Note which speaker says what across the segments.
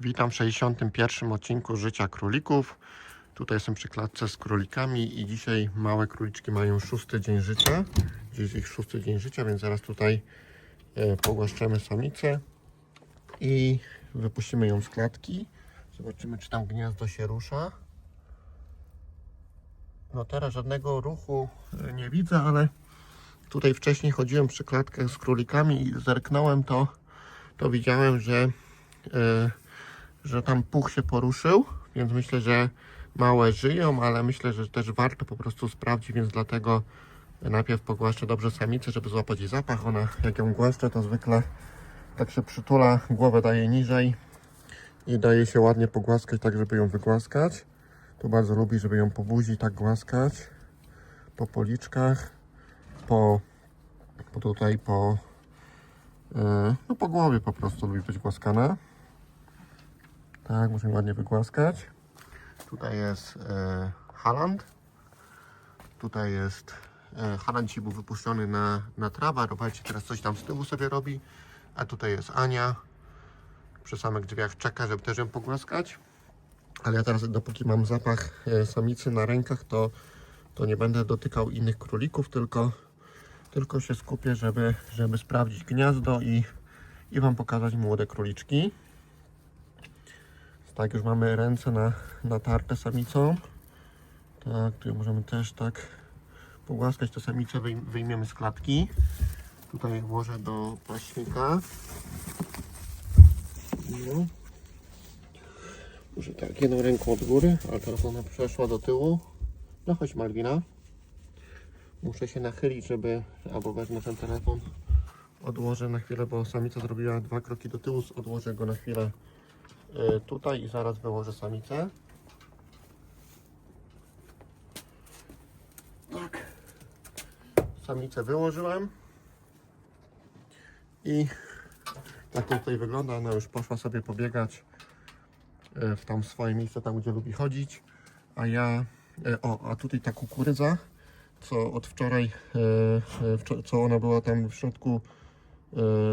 Speaker 1: Witam w 61. odcinku Życia Królików. Tutaj jestem przy klatce z królikami i dzisiaj małe króliczki mają szósty dzień życia. Dziś jest ich szósty dzień życia, więc zaraz tutaj e, pogłaszczemy samicę i wypuścimy ją z klatki. Zobaczymy, czy tam gniazdo się rusza. No teraz żadnego ruchu e, nie widzę, ale tutaj wcześniej chodziłem przy klatkach z królikami i zerknąłem to, to widziałem, że e, że tam puch się poruszył, więc myślę, że małe żyją, ale myślę, że też warto po prostu sprawdzić, więc dlatego najpierw pogłaszczę dobrze samicę, żeby złapać jej zapach. Ona, jak ją głaszczę, to zwykle tak się przytula, głowę daje niżej i daje się ładnie pogłaskać, tak żeby ją wygłaskać. Tu bardzo lubi, żeby ją po buzi tak głaskać, po policzkach, po, po tutaj, po, yy, no po głowie po prostu lubi być głaskana. Tak, musimy ładnie wygłaskać. Tutaj jest e, Haland. Tutaj jest e, Haland dzisiaj był wypuszczony na, na trawę. Robalcie teraz coś tam z tyłu sobie robi. A tutaj jest Ania. Przy samych drzwiach czeka, żeby też ją pogłaskać. Ale ja teraz, dopóki mam zapach e, samicy na rękach, to, to nie będę dotykał innych królików, tylko, tylko się skupię, żeby, żeby sprawdzić gniazdo i, i Wam pokazać młode króliczki. Tak, już mamy ręce na, natarte samicą. Tak, tu możemy też tak pogłaskać tę samicę, wyjm- wyjmiemy z klatki. Tutaj włożę do paśnika. Może tak, jedną ręką od góry, ale teraz ona przeszła do tyłu. No chodź Malwina. Muszę się nachylić, żeby, albo wezmę ten telefon, odłożę na chwilę, bo samica zrobiła dwa kroki do tyłu, odłożę go na chwilę tutaj i zaraz wyłożę samicę. Tak. Samicę wyłożyłem. I tak to tutaj wygląda. Ona już poszła sobie pobiegać y, w tam swoje miejsce, tam gdzie lubi chodzić. A ja, y, o, a tutaj ta kukurydza, co od wczoraj, wczo- co ona była tam w środku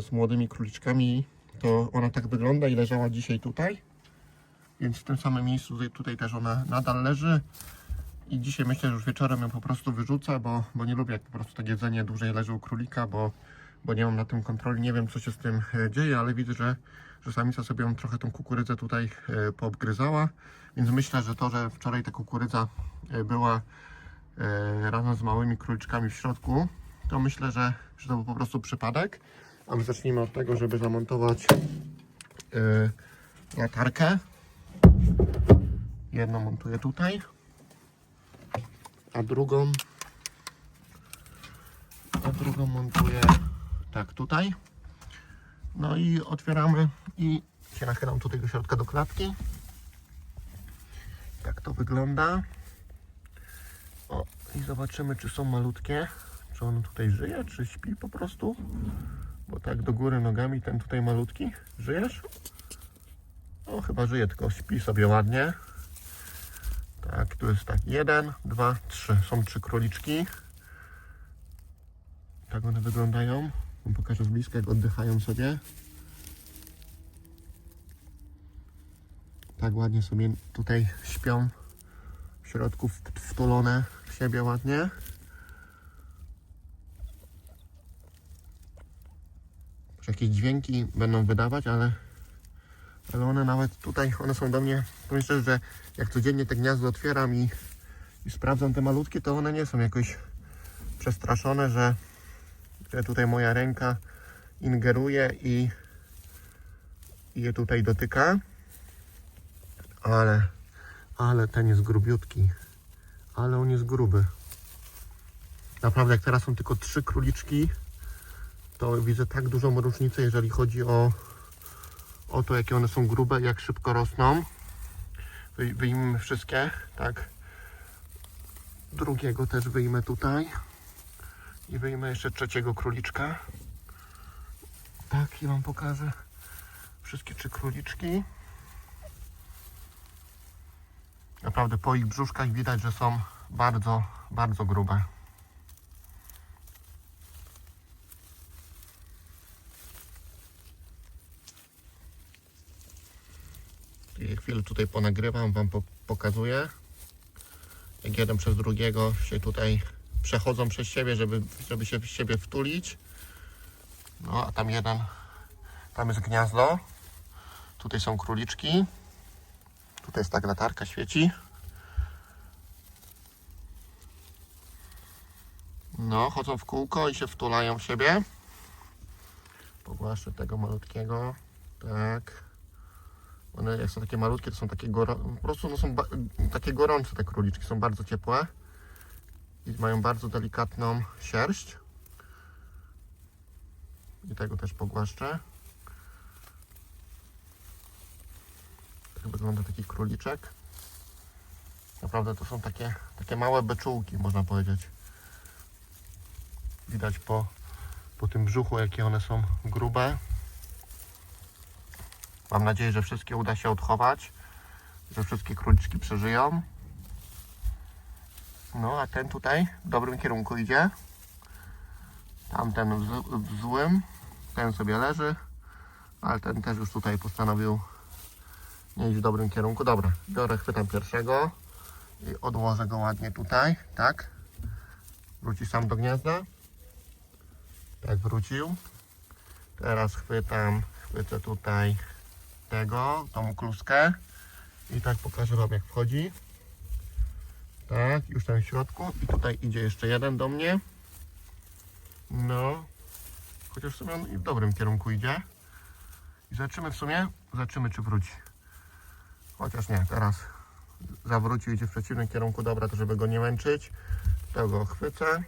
Speaker 1: z młodymi króliczkami, to ona tak wygląda i leżała dzisiaj tutaj. Więc w tym samym miejscu tutaj- też ona nadal leży. I dzisiaj myślę, że już wieczorem ją po prostu wyrzucę, bo, bo nie lubię jak po prostu tak jedzenie dłużej leży u królika, bo, bo nie mam na tym kontroli. Nie wiem co się z tym e, dzieje, ale widzę, że, że samica sobie trochę tą kukurydzę tutaj e, poobgryzała. Więc myślę, że to, że wczoraj ta kukurydza e, była razem z małymi króliczkami w środku, to myślę, że, że to był po prostu przypadek. A my zacznijmy od tego, żeby zamontować e, latarkę. Jedną montuję tutaj, a drugą a drugą montuję tak tutaj. No i otwieramy i się nachylam tutaj do środka do klatki. Tak to wygląda. O, i zobaczymy, czy są malutkie. Czy on tutaj żyje, czy śpi po prostu? Bo tak do góry nogami ten tutaj malutki. Żyjesz? O, chyba żyje, tylko śpi sobie ładnie. Tak, tu jest tak. Jeden, dwa, trzy. Są trzy króliczki. Tak one wyglądają. Pokażę z bliska, jak oddychają sobie. Tak ładnie sobie tutaj śpią. W środku wtulone w siebie ładnie. Jakieś dźwięki będą wydawać, ale ale one nawet tutaj, one są do mnie, powiem szczerze, że jak codziennie te gniazdo otwieram i, i sprawdzam te malutkie, to one nie są jakoś przestraszone, że, że tutaj moja ręka ingeruje i, i je tutaj dotyka. Ale, ale ten jest grubiutki. Ale on jest gruby. Naprawdę, jak teraz są tylko trzy króliczki, to widzę tak dużą różnicę, jeżeli chodzi o, o to, jakie one są grube, jak szybko rosną. Wy, wyjmijmy wszystkie, tak. Drugiego też wyjmę tutaj. I wyjmę jeszcze trzeciego króliczka. Tak, i Wam pokażę wszystkie trzy króliczki. Naprawdę po ich brzuszkach widać, że są bardzo, bardzo grube. Chwilę tutaj ponagrywam, Wam po, pokazuję. Jak jeden przez drugiego się tutaj przechodzą przez siebie, żeby, żeby się w siebie wtulić. No, a tam jeden, tam jest gniazdo. Tutaj są króliczki. Tutaj jest tak latarka świeci. No, chodzą w kółko i się wtulają w siebie. Pogłaszczę tego malutkiego. Tak. One jak są takie malutkie, to są takie gorące. Po prostu no, są takie gorące te króliczki, są bardzo ciepłe. I mają bardzo delikatną sierść. I tego też pogłaszczę. Tak wygląda taki króliczek. Naprawdę to są takie, takie małe beczułki, można powiedzieć. Widać po, po tym brzuchu, jakie one są grube. Mam nadzieję, że wszystkie uda się odchować, że wszystkie króliczki przeżyją. No, a ten tutaj w dobrym kierunku idzie. Tamten w, w złym. Ten sobie leży, ale ten też już tutaj postanowił nie iść w dobrym kierunku. Dobra, biorę, chwytam pierwszego i odłożę go ładnie tutaj, tak? Wróci sam do gniazda. Tak, wrócił. Teraz chwytam, chwycę tutaj tego, tą kluskę i tak pokażę Wam jak wchodzi. Tak, już tam w środku i tutaj idzie jeszcze jeden do mnie. No, chociaż w sumie on i w dobrym kierunku idzie. I zobaczymy w sumie, zobaczymy czy wróci. Chociaż nie, teraz zawrócił, idzie w przeciwnym kierunku, dobra, to żeby go nie męczyć, to go chwycę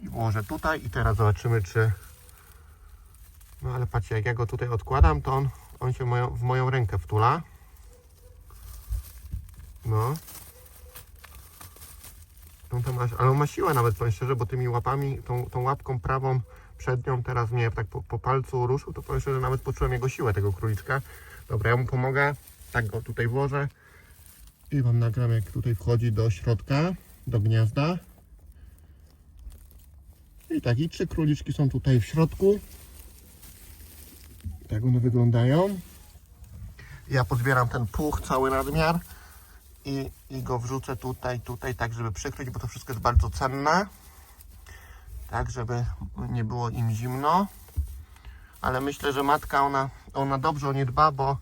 Speaker 1: i włożę tutaj i teraz zobaczymy czy no ale patrzcie, jak ja go tutaj odkładam, to on, on się w moją, w moją rękę wtula. No. No ale on ma siłę nawet, powiem szczerze, bo tymi łapami, tą, tą łapką prawą przednią teraz mnie tak po, po palcu ruszył, to powiem szczerze, nawet poczułem jego siłę, tego króliczka. Dobra, ja mu pomogę, tak go tutaj włożę i Wam nagram, jak tutaj wchodzi do środka, do gniazda. I tak, i trzy króliczki są tutaj w środku. Tak one wyglądają. Ja pozbieram ten puch, cały nadmiar i, i go wrzucę tutaj, tutaj, tak żeby przykryć, bo to wszystko jest bardzo cenne. Tak, żeby nie było im zimno. Ale myślę, że matka, ona, ona dobrze o nie dba, bo,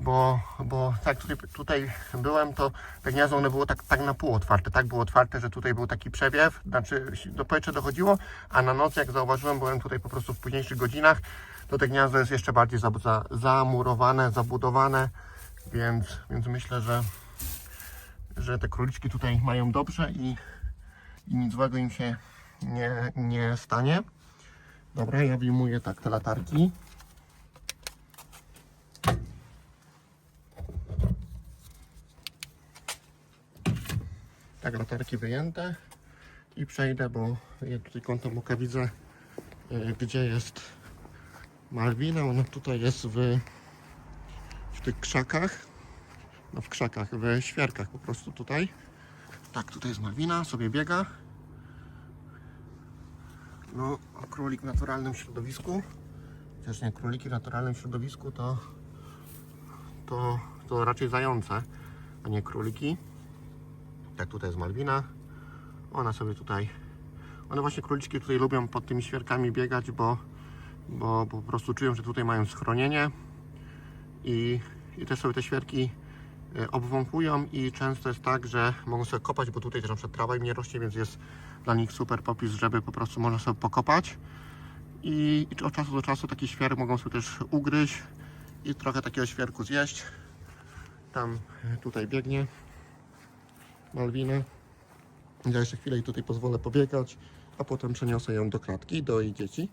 Speaker 1: bo, bo tak tutaj, tutaj byłem, to te gniazdo one było tak, tak na pół otwarte. Tak było otwarte, że tutaj był taki przewiew, znaczy do powietrza dochodziło, a na noc, jak zauważyłem, byłem tutaj po prostu w późniejszych godzinach, to te gniazdo jest jeszcze bardziej za, za, zamurowane, zabudowane, więc, więc myślę, że, że te króliczki tutaj mają dobrze i, i nic złego im się nie, nie stanie. Dobra, ja wyjmuję tak te latarki. Tak, latarki wyjęte i przejdę, bo ja tutaj kątem oka widzę, e, gdzie jest Malwina. Ona tutaj jest w, w tych krzakach. No w krzakach, w świerkach po prostu tutaj. Tak, tutaj jest Malwina, sobie biega. No, królik w naturalnym środowisku. Chociaż nie, króliki w naturalnym środowisku to, to, to raczej zające, a nie króliki. Tak, tutaj jest Malwina. Ona sobie tutaj. One właśnie króliczki tutaj lubią pod tymi świerkami biegać, bo, bo, bo po prostu czują, że tutaj mają schronienie i, i też sobie te świerki e, obwąchują i często jest tak, że mogą sobie kopać, bo tutaj też na przykład trawa im nie rośnie, więc jest dla nich super popis, żeby po prostu można sobie pokopać i, i od czasu do czasu taki świerk mogą sobie też ugryźć i trochę takiego świerku zjeść. Tam e, tutaj biegnie Malwina. Ja jeszcze chwilę jej tutaj pozwolę pobiegać, a potem przeniosę ją do klatki, do jej dzieci.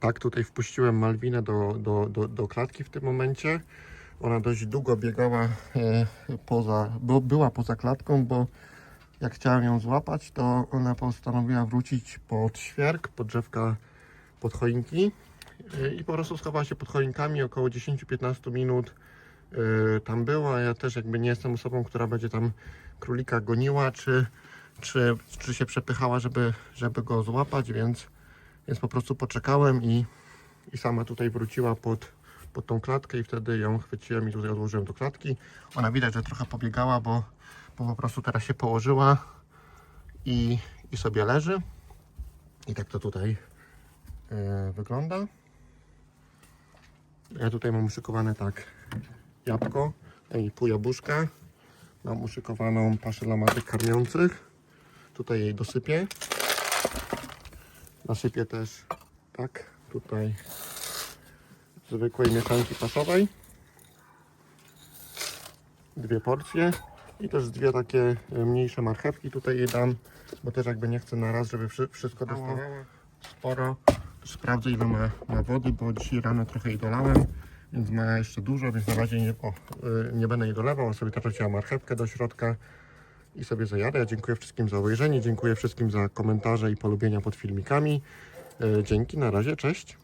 Speaker 1: Tak, tutaj wpuściłem Malwinę do, do, do, do klatki w tym momencie. Ona dość długo biegała e, poza, bo była poza klatką, bo jak chciałem ją złapać, to ona postanowiła wrócić pod świerk, pod drzewka, pod choinki e, i po prostu schowała się pod choinkami około 10-15 minut e, tam była. Ja też jakby nie jestem osobą, która będzie tam królika goniła, czy, czy, czy się przepychała, żeby, żeby go złapać, więc, więc po prostu poczekałem i, i sama tutaj wróciła pod, pod tą klatkę i wtedy ją chwyciłem i tutaj odłożyłem do klatki. Ona widać, że trochę pobiegała, bo, bo po prostu teraz się położyła i, i sobie leży. I tak to tutaj e, wygląda. Ja tutaj mam uszykowane tak jabłko i pół jabłuszka. Mam uszykowaną paszę dla matek karmiących. Tutaj jej dosypię. Nasypię też tak tutaj zwykłej mieszanki paszowej. Dwie porcje i też dwie takie e, mniejsze marchewki tutaj jej dam, bo też jakby nie chcę na raz, żeby wszy- wszystko dostawała sporo. Sprawdzę ile ma, ma wody, bo dzisiaj rano trochę jej dolałem, więc ma jeszcze dużo, więc na razie nie, o, y, nie będę jej dolewał, a sobie wzięła marchewkę do środka i sobie zajadę. Ja dziękuję wszystkim za obejrzenie, dziękuję wszystkim za komentarze i polubienia pod filmikami. Y, Dzięki, na razie, cześć.